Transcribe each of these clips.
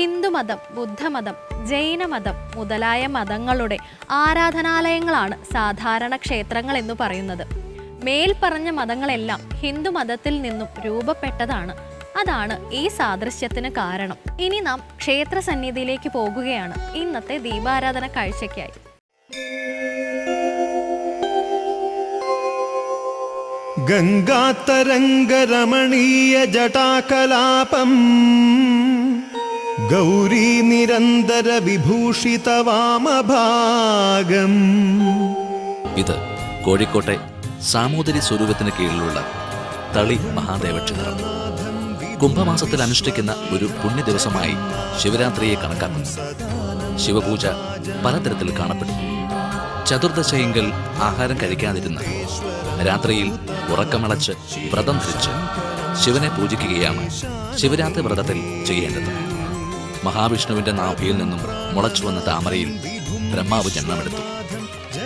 ഹിന്ദുമതം ബുദ്ധമതം ജൈനമതം മുതലായ മതങ്ങളുടെ ആരാധനാലയങ്ങളാണ് സാധാരണ ക്ഷേത്രങ്ങൾ എന്ന് പറയുന്നത്. മേൽപ്പറഞ്ഞ മതങ്ങളെല്ലാം ഹിന്ദുമതത്തിൽ നിന്നും രൂപപ്പെട്ടതാണ്. അതാണ് ഈ സാദൃശ്യത്തിന് കാരണം. ഇനി നാം ക്ഷേത്ര സന്നിധിയിലേക്ക് പോകുകയാണ്. ഇന്നത്തെ ദീപാരാധന കാഴ്ചയ്ക്കായി. ഗംഗാതരംഗരമണീയ ജടാകലാപം. ഗൗരീ നിരന്തര വിഭൂഷിത വാമഭാഗം. ഇത് കോഴിക്കോട്ടെ സാമൂതിരി സ്വരൂപത്തിന് കീഴിലുള്ള തളി മഹാദേവ ക്ഷേത്രം കുംഭമാസത്തിൽ അനുഷ്ഠിക്കുന്ന ഒരു പുണ്യ ദിവസമായി ശിവരാത്രിയെ കണക്കാക്കുന്നു. ശിവപൂജ പലതരത്തിൽ കാണപ്പെടുന്നു ചതുർദശയെങ്കിൽ ആഹാരം കഴിക്കാതിരുന്ന രാത്രിയിൽ ഉറക്കമളച്ച് വ്രതം ധരിച്ച് ശിവനെ പൂജിക്കുകയാണ് ശിവരാത്രി വ്രതത്തിൽ ചെയ്യേണ്ടത്. മഹാവിഷ്ണുവിന്റെ നാഭിയിൽ നിന്നും മുളച്ചു വന്ന താമരയിൽ ബ്രഹ്മാവ് ജന്മമെടുത്തു.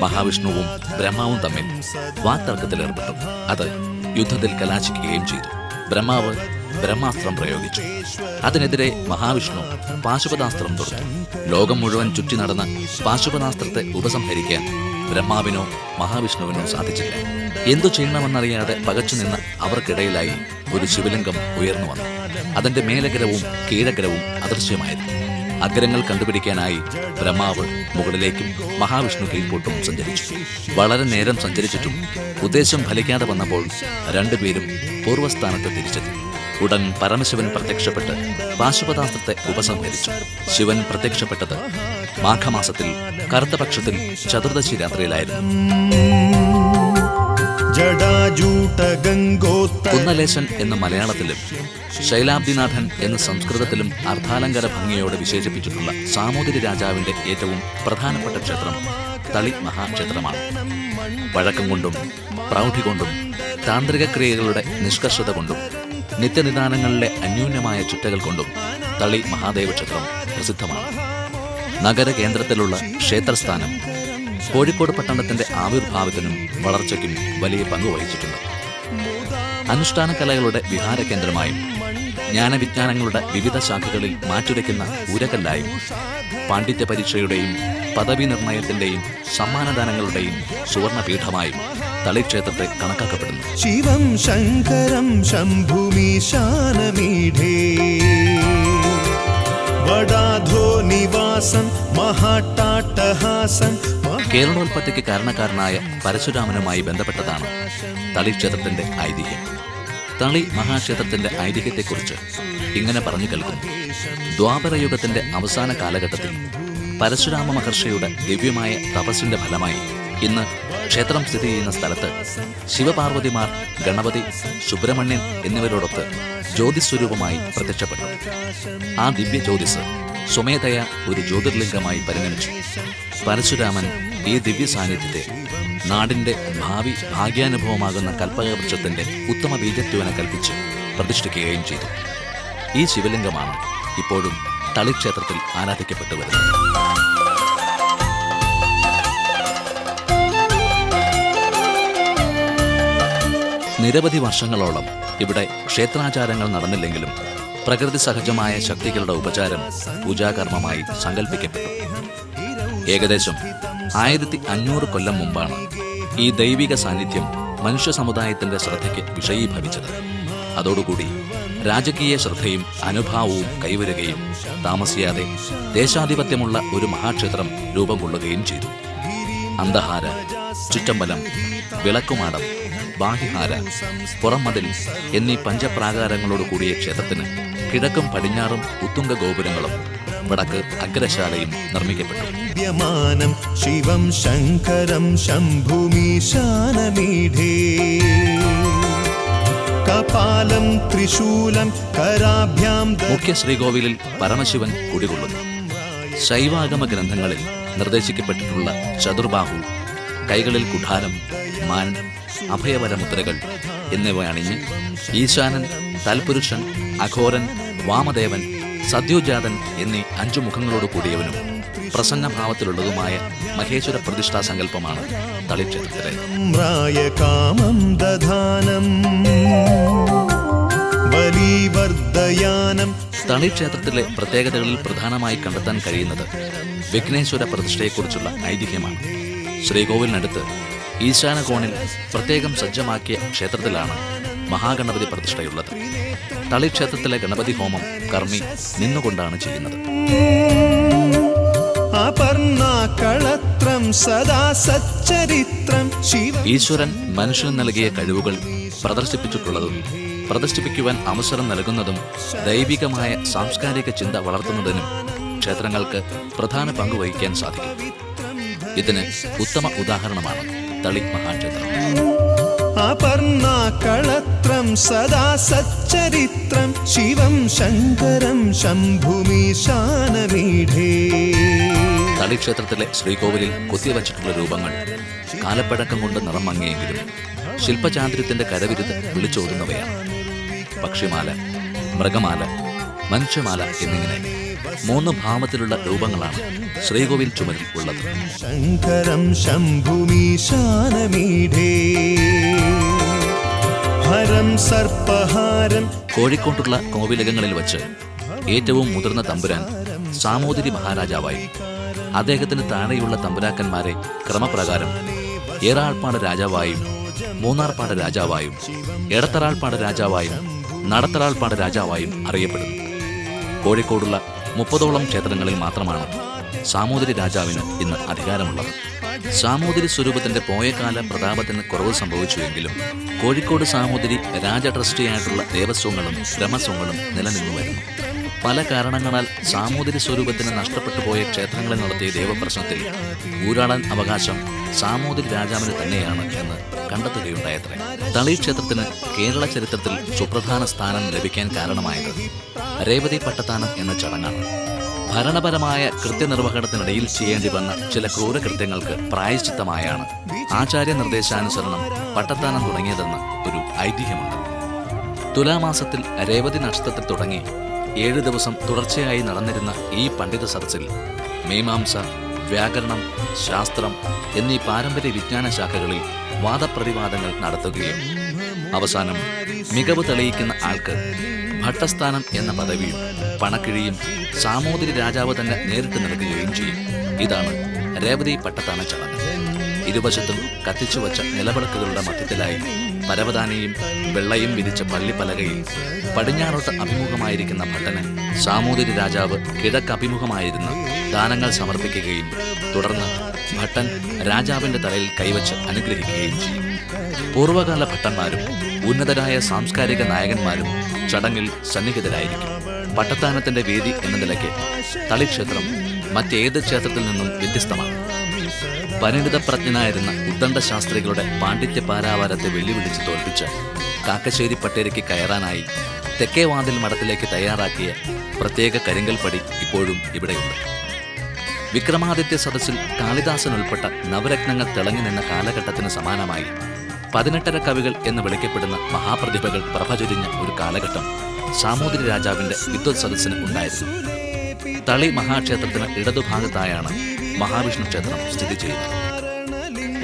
മഹാവിഷ്ണുവും ബ്രഹ്മാവും തമ്മിൽ വാക്തർക്കത്തിലേർപ്പെട്ടു അത് യുദ്ധത്തിൽ കലാശിക്കുകയും ചെയ്തു. ബ്രഹ്മാവ് ബ്രഹ്മാസ്ത്രം പ്രയോഗിച്ചു. അതിനെതിരെ മഹാവിഷ്ണു പാശുപതാസ്ത്രം തൊടുത്തു. ലോകം മുഴുവൻ ചുറ്റി നടന്ന് പാശുപതാസ്ത്രത്തെ ഉപസംഹരിക്കാൻ ബ്രഹ്മാവിനോ മഹാവിഷ്ണുവിനോ സാധിച്ചില്ല. എന്തു ചെയ്യണമെന്നറിയാതെ പകച്ചു നിന്ന അവർക്കിടയിലായി ഒരു ശിവലിംഗം ഉയർന്നു വന്നു. അതിന്റെ മേലഗ്രവും കീഴഗ്രവും അദൃശ്യമായിരുന്നു. അഗ്രങ്ങൾ കണ്ടുപിടിക്കാനായി ബ്രഹ്മാവ് മുകളിലേക്കും മഹാവിഷ്ണു കീഴ്പോട്ടും സഞ്ചരിച്ചു. വളരെ നേരം സഞ്ചരിച്ചിട്ടും ഉദ്ദേശം ഫലിക്കാതെ വന്നപ്പോൾ രണ്ടുപേരും പൂർവസ്ഥാനത്ത് തിരിച്ചെത്തി. ഉടൻ പരമശിവൻ പ്രത്യക്ഷപ്പെട്ട് പാശുപതാസ്ത്രത്തെ ഉപസംഹരിച്ചു. ശിവൻ പ്രത്യക്ഷപ്പെട്ടത് മാഘമാസത്തിൽ കറുത്തപക്ഷത്തിൽ ചതുർദശി രാത്രിയിലായിരുന്നു. കുന്നലേശൻ എന്ന മലയാളത്തിലും ശൈലാബ്ദിനാഥൻ എന്ന സംസ്കൃതത്തിലും അർത്ഥാലങ്കര ഭംഗിയോടെ വിശേഷിപ്പിച്ചിട്ടുള്ള സാമൂതിരി രാജാവിന്റെ ഏറ്റവും പ്രധാനപ്പെട്ട ക്ഷേത്രം തളി മഹാക്ഷേത്രമാണ്. വഴക്കം കൊണ്ടും പ്രൗഢി കൊണ്ടും താന്ത്രിക ക്രിയകളുടെ നിഷ്കർഷത കൊണ്ടും നിത്യനിദാനങ്ങളിലെ അന്യൂന്യമായ ചുറ്റകൾ കൊണ്ടും തളി മഹാദേവ ക്ഷേത്രം പ്രസിദ്ധമാണ്. നഗര കേന്ദ്രത്തിലുള്ള ക്ഷേത്രസ്ഥാനം കോഴിക്കോട് പട്ടണത്തിന്റെ ആവിർഭാവത്തിനും വളർച്ചയ്ക്കും വലിയ പങ്ക് വഹിച്ചിട്ടുണ്ട്. അനുഷ്ഠാന കലകളുടെ വിഹാര കേന്ദ്രമായും ജ്ഞാനവിജ്ഞാനങ്ങളുടെ വിവിധ ശാഖകളിൽ മാറ്റുരയ്ക്കുന്ന ഉരകല്ലായും പാണ്ഡിത്യ പരീക്ഷയുടെയും പദവി നിർണയത്തിന്റെയും സമ്മാനദാനങ്ങളുടെയും സുവർണപീഠമായും തളിക്ഷേത്രത്തെ കണക്കാക്കപ്പെടുന്നു. ശിവം ശങ്കരം ശംഭുമീശാനമീഢേ വടാധോ നിവാസം മഹാട്ടാട്ടഹാസം കേരളോൽപ്പത്തിക്ക് കാരണക്കാരനായ പരശുരാമനുമായി ബന്ധപ്പെട്ടതാണ് തളിക്ഷേത്രത്തിന്റെ ഐതിഹ്യം. തളി മഹാക്ഷേത്രത്തിന്റെ ഐതിഹ്യത്തെക്കുറിച്ച് ഇങ്ങനെ പറഞ്ഞു കേൾക്കുന്നു. ദ്വാപരയുഗത്തിന്റെ അവസാന കാലഘട്ടത്തിൽ പരശുരാമ മഹർഷിയുടെ ദിവ്യമായ തപസ്സിന്റെ ഫലമായി ഇന്ന് ക്ഷേത്രം സ്ഥിതി ചെയ്യുന്ന സ്ഥലത്ത് ശിവപാർവതിമാർ ഗണപതി സുബ്രഹ്മണ്യൻ എന്നിവരോടൊത്ത് ജ്യോതിസ്വരൂപമായി പ്രത്യക്ഷപ്പെട്ടു. ആ ദിവ്യ ജ്യോതിസ് സ്വമേധയ ഒരു ജ്യോതിർലിംഗമായി പരിഗണിച്ചു പരശുരാമൻ ഈ ദിവ്യ സാന്നിധ്യത്തെ നാടിന്റെ ഭാവി ഭാഗ്യാനുഭവമാകുന്ന കൽപ്പകവൃക്ഷത്തിന്റെ ഉത്തമ ബീജത്വന കൽപ്പിച്ച് പ്രതിഷ്ഠിക്കുകയും ചെയ്തു. ഈ ശിവലിംഗമാണ് ഇപ്പോഴും തളിക്ഷേത്രത്തിൽ ആരാധിക്കപ്പെട്ടു വരുന്നത്. നിരവധി വർഷങ്ങളോളം ഇവിടെ ക്ഷേത്രാചാരങ്ങൾ നടന്നില്ലെങ്കിലും പ്രകൃതി സഹജമായ ശക്തികളുടെ ഉപചാരം പൂജാകർമ്മമായി സങ്കല്പിക്കപ്പെട്ടു ഏകദേശം ആയിരത്തി അഞ്ഞൂറ് കൊല്ലം മുമ്പാണ് ഈ ദൈവിക സാന്നിധ്യം മനുഷ്യ സമുദായത്തിന്റെ ശ്രദ്ധയ്ക്ക് വിഷയീഭവിച്ചത്. അതോടുകൂടി രാജകീയ ശ്രദ്ധയും അനുഭാവവും കൈവരുകയും താമസിയാതെ ദേശാധിപത്യമുള്ള ഒരു മഹാക്ഷേത്രം രൂപം കൊള്ളുകയും ചെയ്തു. അന്തഹാര ചുറ്റമ്പലം വിളക്കുമാടം ബാഹിഹാര പുറംമതിൽ എന്നീ പഞ്ചപ്രാകാരങ്ങളോട് കൂടിയ ക്ഷേത്രത്തിന് കിഴക്കും പടിഞ്ഞാറും ഉത്തുംഗ ഗോപുരങ്ങളും വടക്ക് അഗ്രശാലയും നിർമ്മിക്കപ്പെട്ടു. ശിവം ശങ്കരം ശംഭുമീശാനമീഢേ കപാലം ത്രിശൂലം കരാഭ്യാം മുഖ്യ ശ്രീകോവിലിൽ പരമശിവൻ കുടികൊള്ളുന്നു. ശൈവാഗമ ഗ്രന്ഥങ്ങളിൽ നിർദ്ദേശിക്കപ്പെട്ടിട്ടുള്ള ചതുർബാഹു കൈകളിൽ കുഠാരം മാൻ അഭയവരമുദ്രകൾ എന്നിവ അണിഞ്ഞ് ഈശാനൻ തൽപുരുഷൻ അഘോരൻ വാമദേവൻ സദ്യോജാതൻ എന്നീ അഞ്ചു മുഖങ്ങളോട് കൂടിയവനും പ്രസന്നഭാവത്തിലുള്ളതുമായ മഹേശ്വര പ്രതിഷ്ഠാ സങ്കല്പമാണ് തളിക്ഷേത്രത്തിലെ. തളിക്ഷേത്രത്തിലെ പ്രത്യേകതകളിൽ പ്രധാനമായി കണ്ടെത്താൻ കഴിയുന്നത് വിഘ്നേശ്വര പ്രതിഷ്ഠയെക്കുറിച്ചുള്ള ഐതിഹ്യമാണ്. ശ്രീകോവിലിനടുത്ത് ഈശാന കോണിൽ പ്രത്യേകം സജ്ജമാക്കിയ ക്ഷേത്രത്തിലാണ് മഹാഗണപതി പ്രതിഷ്ഠയുള്ളത്. തളിക്ഷേത്രത്തിലെ ഗണപതി ഹോമം കർമ്മി നിന്നുകൊണ്ടാണ് ചെയ്യുന്നത്. ഈശ്വരൻ മനുഷ്യന് നൽകിയ കഴിവുകൾ പ്രദർശിപ്പിച്ചിട്ടുള്ളതും പ്രദർശിപ്പിക്കുവാൻ അവസരം നൽകുന്നതും ദൈവികമായ സാംസ്കാരിക ചിന്ത വളർത്തുന്നതിനും ക്ഷേത്രങ്ങൾക്ക് പ്രധാന പങ്ക് വഹിക്കാൻ സാധിക്കും. ഇതിന് ഉത്തമ ഉദാഹരണമാണ് തളി മഹാക്ഷേത്രം അപർണാകളത്രം സദാ സച്ചരിത്രം ശിവം ശങ്കരം ശംഭുമീശാനമീഠേ തളിക്ഷേത്രത്തിലെ ശ്രീകോവിലിൽ കൊത്തിവച്ചിട്ടുള്ള രൂപങ്ങൾ കാലപ്പഴക്കം കൊണ്ട് നിറം മങ്ങിയെങ്കിലും ശില്പചാന്ദ്രത്തിന്റെ കരവിരുത് വിളിച്ചോതുന്നവയാണ്. പക്ഷിമാല മൃഗമാല മനുഷ്യമാല എന്നിങ്ങനെ മൂന്ന് ഭാവത്തിലുള്ള രൂപങ്ങളാണ് ശ്രീകോവിൽ ചുമരിൽ ഉള്ളത്. ശങ്കരം ശംഭുമീശാനമീഡേ ഹരം സർപ്പഹാരം. കോഴിക്കോട്ടുള്ള കോവിലകങ്ങളിൽ വച്ച് ഏറ്റവും മുതിർന്ന തമ്പുരാൻ സാമൂതിരി മഹാരാജാവായി. അദ്ദേഹത്തിന് താഴെയുള്ള തമ്പുരാക്കന്മാരെ ക്രമപ്രകാരം ഏറാൾപ്പാട് രാജാവായും മൂന്നാർപ്പാട് രാജാവായും എടത്തറാൾപ്പാട് രാജാവായും നടത്തറാൾപ്പാട് രാജാവായും അറിയപ്പെടുന്നു. കോഴിക്കോടുള്ള മുപ്പതോളം ക്ഷേത്രങ്ങളിൽ മാത്രമാണ് സാമൂതിരി രാജാവിന് ഇന്ന് അധികാരമുള്ളത്. സാമൂതിരി സ്വരൂപത്തിന്റെ പോയകാല പ്രതാപത്തിന് കുറവ് സംഭവിച്ചുവെങ്കിലും കോഴിക്കോട് സാമൂതിരി രാജ ട്രസ്റ്റിയായിട്ടുള്ള ദേവസ്വങ്ങളും ക്രമസ്വങ്ങളും നിലനിന്നു വരുന്നു പല കാരണങ്ങളാൽ സാമൂതിരി സ്വരൂപത്തിന് നഷ്ടപ്പെട്ടു പോയ ക്ഷേത്രങ്ങളിൽ നടത്തിയ ദേവപ്രശ്നത്തിൽ ഊരാളൻ അവകാശം സാമൂതിരി രാജാവിന് തന്നെയാണ് എന്ന് കണ്ടെത്തുകയുണ്ടായത്രേ. തളി ക്ഷേത്രത്തിന് കേരള ചരിത്രത്തിൽ സുപ്രധാന സ്ഥാനം ലഭിക്കാൻ കാരണമായത് രേവതി പട്ടത്താനം എന്ന ചടങ്ങാണ് ഭരണപരമായ കൃത്യനിർവഹണത്തിനിടയിൽ ചെയ്യേണ്ടി വന്ന ചില ക്രൂരകൃത്യങ്ങൾക്ക് പ്രായശ്ചിത്തമായാണ് ആചാര്യ നിർദ്ദേശാനുസരണം പട്ടത്താനം തുടങ്ങിയതെന്ന് ഒരു ഐതിഹ്യമുണ്ട്. തുലാമാസത്തിൽ രേവതി നക്ഷത്രത്തിൽ തുടങ്ങി ഏഴ് ദിവസം തുടർച്ചയായി നടന്നിരുന്ന ഈ പണ്ഡിത സദസ്സിൽ മീമാംസ വ്യാകരണം ശാസ്ത്രം എന്നീ പാരമ്പര്യ വിജ്ഞാന ശാഖകളിൽ വാദപ്രതിവാദങ്ങൾ നടത്തുകയും അവസാനം മികവ് തെളിയിക്കുന്ന ആൾക്ക് ഭട്ടസ്ഥാനം എന്ന പദവിയും പണക്കിഴിയും സാമൂതിരി രാജാവ് തന്നെ നേരിട്ട് നൽകുകയും ചെയ്യും. ഇതാണ് രേവതി പട്ടത്താന ചടങ്ങ്. ഇരുവശത്തും കത്തിച്ചു വച്ച നിലവിളക്കുകളുടെ മധ്യത്തിലായി പരവതാനിയും വെള്ളയും വിരിച്ച പള്ളിപ്പലകയിൽ പടിഞ്ഞാറോട്ട് അഭിമുഖമായിരിക്കുന്ന ഭട്ടന് സാമൂതിരി രാജാവ് കിഴക്ക് അഭിമുഖമായിരുന്ന ദാനങ്ങൾ സമർപ്പിക്കുകയും തുടർന്ന് ഭട്ടൻ രാജാവിന്റെ തലയിൽ കൈവച്ച് അനുഗ്രഹിക്കുകയും ചെയ്യും. പൂർവകാല ഭട്ടന്മാരും ഉന്നതരായ സാംസ്കാരിക നായകന്മാരും ചടങ്ങിൽ സന്നിഹിതരായിരിക്കും. പട്ടത്താനത്തിന്റെ വേദി എന്ന നിലയ്ക്ക് തളിക്ഷേത്രം മറ്റേത് ക്ഷേത്രത്തിൽ നിന്നും വ്യത്യസ്തമാണ്. പരിണിത പ്രജ്ഞനായിരുന്ന ഉദ്ദണ്ഡ ശാസ്ത്രികളുടെ പാണ്ഡിത്യ പാരാവാരത്തെ വെല്ലുവിളിച്ച് തോൽപ്പിച്ച് കാക്കശ്ശേരി പട്ടേരയ്ക്ക് കയറാനായി തെക്കേ വാതിൽ മഠത്തിലേക്ക് തയ്യാറാക്കിയ പ്രത്യേക കരിങ്കൽ പടി ഇപ്പോഴും ഇവിടെയുണ്ട്. വിക്രമാദിത്യ സദസ്സിൽ കാളിദാസൻ ഉൾപ്പെട്ട നവരത്നങ്ങൾ തിളങ്ങി നിന്ന കാലഘട്ടത്തിന് സമാനമായി പതിനെട്ടര കവികൾ എന്ന് വിളിക്കപ്പെടുന്ന മഹാപ്രതിഭകൾ പ്രഭചൊരിഞ്ഞ ഒരു കാലഘട്ടം സാമൂതിരി രാജാവിന്റെ വിദ്വത് സദസ്സിന് ഉണ്ടായിരുന്നു. തളി മഹാക്ഷേത്രത്തിന് ഇടതുഭാഗത്തായാണ് മഹാവിഷ്ണു ക്ഷേത്രം സ്ഥിതി ചെയ്യുന്നത്.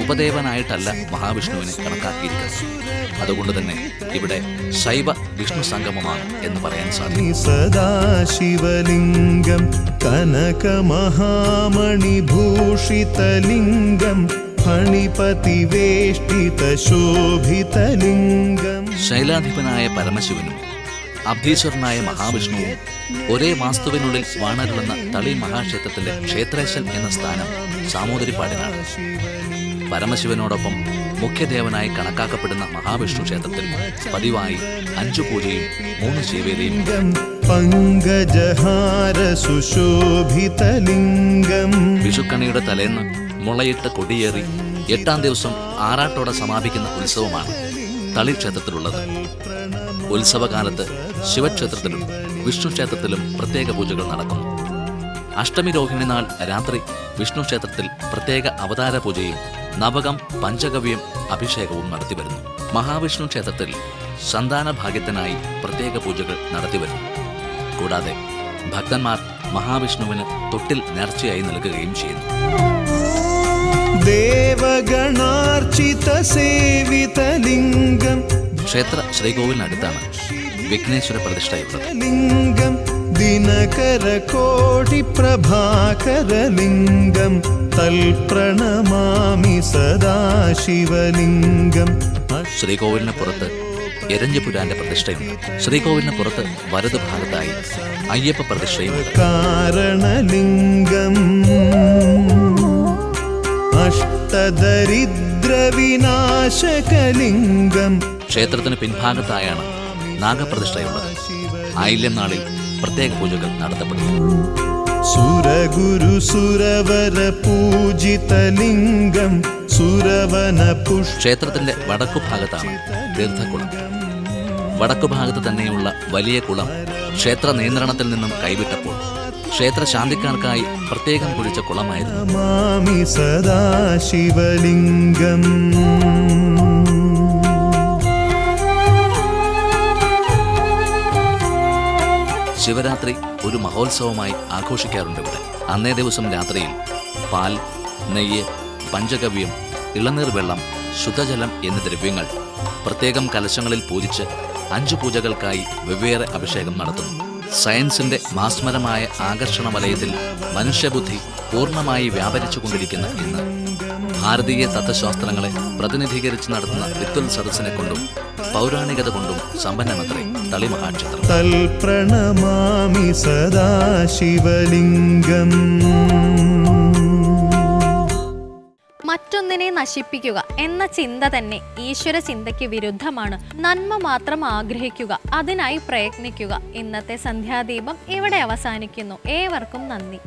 ഉപദേവനായിട്ടല്ല മഹാവിഷ്ണുവിനെ കണക്കാക്കിയിരിക്കുന്നത്. അതുകൊണ്ട് തന്നെ ഇവിടെ ശൈവ വിഷ്ണു സംഗമമാണ് എന്ന് പറയാൻ സാധിക്കും. സദാശിവലിംഗം കനകമഹാമണിഭൂഷിതലിംഗം ഫണിപതിവേഷ്ടിതശോഭിതലിംഗം. ശൈലാധിപനായ പരമശിവനും അബ്ധീശ്വരനായ മഹാവിഷ്ണുവും ഒരേ വാസ്തുവിനുള്ളിൽ വാണരുളുന്ന തളി മഹാക്ഷേത്രത്തിലെ ക്ഷേത്രേശൻ എന്ന സ്ഥാനം സാമൂതിരിപ്പാടിനാണ് പരമശിവനോടൊപ്പം മുഖ്യദേവനായി കണക്കാക്കപ്പെടുന്ന മഹാവിഷ്ണു ക്ഷേത്രത്തിൽ പതിവായി അഞ്ചു പൂജയും മൂന്ന് ശിവേലിയും. ലിംഗം പങ്കജഹാര സുശോഭിതലിംഗം. വിഷുക്കണിയുടെ തലേന്ന് മുളയിട്ട് കൊടിയേറി എട്ടാം ദിവസം ആറാട്ടോടെ സമാപിക്കുന്ന ഉത്സവമാണ് തളി ക്ഷേത്രത്തിലുള്ളത്. ഉത്സവകാലത്ത് ശിവക്ഷേത്രത്തിലും വിഷ്ണു ക്ഷേത്രത്തിലും പ്രത്യേക പൂജകൾ നടക്കുന്നു. അഷ്ടമി രോഹിണി നാൾ രാത്രി വിഷ്ണു ക്ഷേത്രത്തിൽ പ്രത്യേക അവതാര പൂജയും നവകം പഞ്ചഗവ്യം അഭിഷേകവും നടത്തിവരുന്നു മഹാവിഷ്ണു ക്ഷേത്രത്തിൽ സന്താന ഭാഗ്യത്തിനായി പ്രത്യേക പൂജകൾ നടത്തിവരുന്നു കൂടാതെ ഭക്തന്മാർ മഹാവിഷ്ണുവിന് തൊട്ടിൽ നേർച്ചയായി നൽകുകയും ചെയ്യുന്നു. ദേവഗണാർച്ചിത സേവിതലിംഗം ക്ഷേത്ര ശ്രീകോവിലിനടുത്താണ് വിഘ്നേശ്വര പ്രതിഷ്ഠയുള്ളത് ലിംഗം ദിനകര കോടി പ്രഭാകരലിംഗം തൽപ്രണമാമി സദാശിവലിംഗം. ശ്രീകോവിലിന് പുറത്ത് എരഞ്ഞിപുരാന്റെ പ്രതിഷ്ഠയുണ്ട്. ശ്രീകോവിലിന് പുറത്ത് വലതു ഭാഗത്തായി അയ്യപ്പ പ്രതിഷ്ഠയുണ്ട് കാരണലിംഗം. അഷ്ടദരിദ്രവിനാശകലിംഗം ക്ഷേത്രത്തിന് പിൻഭാഗത്തായാണ് നാഗപ്രതിഷ്ഠയുള്ളത്. ആയില്യം നാളിൽ പ്രത്യേക പൂജകൾ നടത്തപ്പെടുന്നു. സുരഗുരു സുരവര പൂജിതലിംഗം സുരവന പുഷ് ക്ഷേത്രത്തിന്റെ വടക്കു ഭാഗത്താണ് തീർത്ഥക്കുളം വടക്കു ഭാഗത്ത് തന്നെയുള്ള വലിയ കുളം ക്ഷേത്ര നിയന്ത്രണത്തിൽ നിന്നും കൈവിട്ടപ്പോൾ ക്ഷേത്ര ശാന്തിക്കാർക്കായി പ്രത്യേകം കുഴിച്ച കുളമായിരുന്നു. സദാശിവലിംഗം. ശിവരാത്രി ഒരു മഹോത്സവമായി ആഘോഷിക്കാറുണ്ട് ഇവിടെ. അന്നേ ദിവസം രാത്രിയിൽ പാൽ നെയ്യ് പഞ്ചകവ്യം ഇളനീർ വെള്ളം ശുദ്ധജലം എന്നീ ദ്രവ്യങ്ങൾ പ്രത്യേകം കലശങ്ങളിൽ പൂജിച്ച് അഞ്ചു പൂജകൾക്കായി വെവ്വേറെ അഭിഷേകം നടത്തുന്നു. സയൻസിന്റെ മാസ്മരമായ ആകർഷണ വലയത്തിൽ മനുഷ്യബുദ്ധി പൂർണമായി വ്യാപരിച്ചുകൊണ്ടിരിക്കുന്ന ഇന്ന്. ഭാരതീയ തത്വശാസ്ത്രങ്ങളെ പ്രതിനിധീകരിച്ച് നടത്തുന്ന വിത്വൽ സദസ്സിനെ കൊണ്ടും പൗരാണികത കൊണ്ടും സമ്പന്നമത്രേ തളിമഹാക്ഷത്രം മറ്റൊന്നിനെ നശിപ്പിക്കുക എന്ന ചിന്ത തന്നെ ഈശ്വര ചിന്തയ്ക്ക് വിരുദ്ധമാണ്. നന്മ മാത്രം ആഗ്രഹിക്കുക അതിനായി പ്രയത്നിക്കുക. ഇന്നത്തെ സന്ധ്യാദീപം ഇവിടെ അവസാനിക്കുന്നു. ഏവർക്കും നന്ദി.